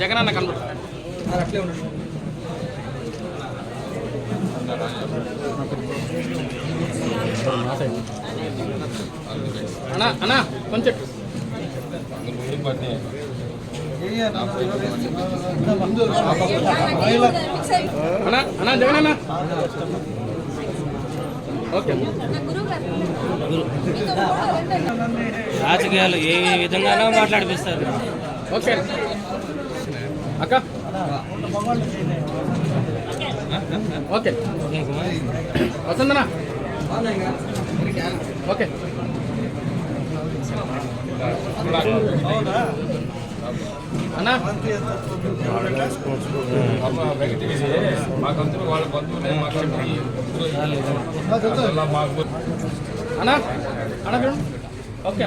జగన్ అన్న అన్నా అన్నా కొంచెం అన్నా అన్నా జగన్ అన్న రాజకీయాలు ఏ విధంగానో మాట్లాడిపిస్తారు. ఓకే. అక్క? ఓకే. వస్తుందనా ఓకే. అన్నా? అన్నా? అన్నా చూడు ఓకే అన్నా అన్నా. ఓకే.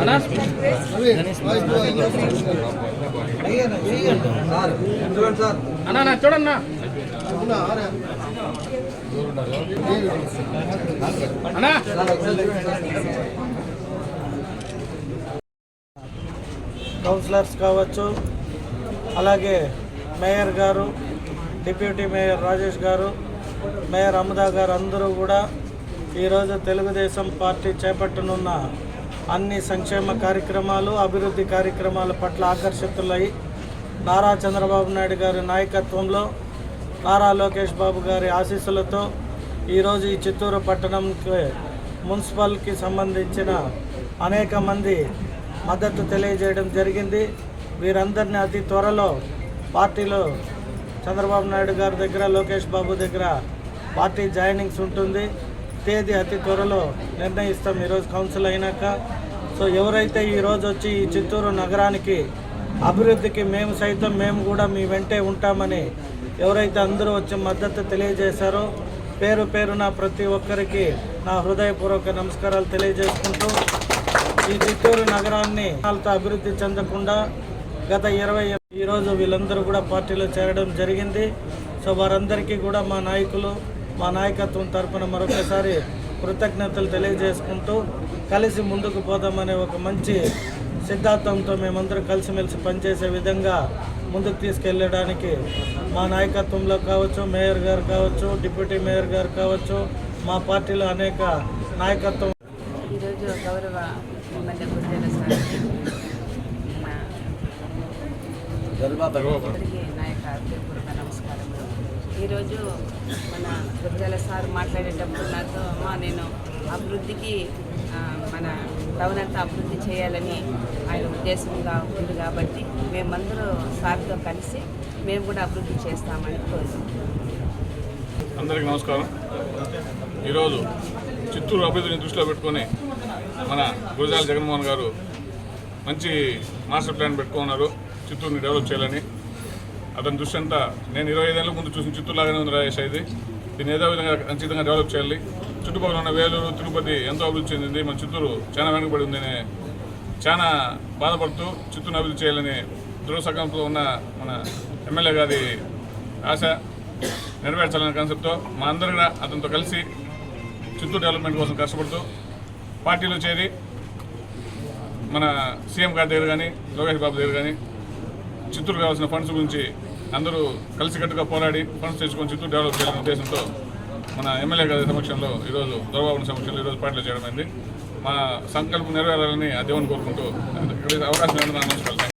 అన్నా అన్నా చూడన్నా. అన్నా. కౌన్సిలర్స్ కావచ్చు అలాగే మేయర్ గారు డిప్యూటీ మేయర్ రాజేష్ గారు మేయర్ అమదా గారు అందరూ కూడా ఈరోజు తెలుగుదేశం పార్టీ చేపట్టనున్న అన్ని సంక్షేమ కార్యక్రమాలు అభివృద్ధి కార్యక్రమాల పట్ల ఆకర్షితులై నారా చంద్రబాబు నాయుడు గారి నాయకత్వంలో నారా లోకేష్ బాబు గారి ఆశీస్సులతో ఈరోజు ఈ చిత్తూరు పట్టణంకి మున్సిపల్కి సంబంధించిన అనేక మంది మద్దతు తెలియజేయడం జరిగింది. వీరందరినీ అతి త్వరలో పార్టీలో చంద్రబాబు నాయుడు గారి దగ్గర లోకేష్ బాబు దగ్గర పార్టీ జాయినింగ్స్ ఉంటుంది. తేదీ అతి త్వరలో నిర్ణయిస్తాం ఈరోజు కౌన్సిల్ అయినాక. సో ఎవరైతే ఈరోజు వచ్చి ఈ చిత్తూరు నగరానికి అభివృద్ధికి మేము సైతం మేము కూడా మీ వెంటే ఉంటామని ఎవరైతే అందరూ వచ్చి మద్దతు తెలియజేశారో పేరు పేరున ప్రతి ఒక్కరికి నా హృదయపూర్వక నమస్కారాలు తెలియజేసుకుంటూ ఈ చిత్తూరు నగరాన్ని అభివృద్ధి చెందకుండా గత ఇరవై ఈరోజు వీళ్ళందరూ కూడా పార్టీలో చేరడం జరిగింది. సో వారందరికీ కూడా మా నాయకులు మా నాయకత్వం తరపున మరొకసారి కృతజ్ఞతలు తెలియజేసుకుంటూ కలిసి ముందుకు పోదామనే ఒక మంచి సిద్ధాంతంతో మేమందరం కలిసిమెలిసి పనిచేసే విధంగా ముందుకు తీసుకెళ్ళడానికి మా నాయకత్వంలో కావచ్చు మేయర్ గారు కావచ్చు డిప్యూటీ మేయర్ గారు కావచ్చు మా పార్టీలో అనేక నాయకత్వం ఈరోజు గౌరవ ఎమ్మెల్యే గుర్జల సార్ అందరికీ నా యొక్క హృదయపూర్వక నమస్కారములు ఈరోజు మన గుర్జల సార్ మాట్లాడేటప్పుడు నాతో అమ్మ నేను అభివృద్ధికి మన టౌన్ అంతా అభివృద్ధి చేయాలని ఆయన ఉద్దేశంగా ఉంది కాబట్టి మేమందరూ సార్తో కలిసి మేము కూడా అభివృద్ధి చేస్తామని కోరుకుంటున్నాం. అందరికీ నమస్కారం. ఈరోజు చిత్తూరు అభివృద్ధిని దృష్టిలో పెట్టుకొని మన గురజాల జగన్మోహన్ గారు మంచి మాస్టర్ ప్లాన్ పెట్టుకున్నారు. చిత్తూరుని డెవలప్ చేయాలని. అతని దృష్టి అంతా నేను ఇరవై ఐదేళ్ళ ముందు చూసిన చిత్తూరు లాగానే ఉంది రాజేష్ ఇది దీన్ని ఏదో విధంగా ఖచ్చితంగా డెవలప్ చేయాలి. చుట్టుపక్కల ఉన్న వేలూరు తిరుపతి ఎంతో అభివృద్ధి చెందింది. మన చిత్తూరు చాలా వెనుకబడి ఉందని చాలా బాధపడుతూ చిత్తూరుని అభివృద్ధి చేయాలని దృఢసంకల్పంతో ఉన్న మన ఎమ్మెల్యే గారి ఆశ నెరవేర్చాలనే కాన్సెప్ట్తో మా అందరూ అతనితో కలిసి చిత్తూరు డెవలప్మెంట్ కోసం కష్టపడుతూ పార్టీలో చేరి మన సీఎం గారి దగ్గర కానీ లోకేష్ బాబు దగ్గర కానీ చిత్తూరు కావాల్సిన ఫండ్స్ గురించి అందరూ కలిసికట్టుగా పోరాడి ఫండ్స్ తెచ్చుకొని చిత్తూరు డెవలప్ చేయాలనే ఉద్దేశంతో మన ఎమ్మెల్యే గారి సమక్షంలో ఈరోజు దొరబాబు సమక్షంలో ఈరోజు పార్టీలో చేయడం అయింది. మా సంకల్పం నెరవేరాలని ఆ దేవుని కోరుకుంటూ అవకాశం నమస్కారం.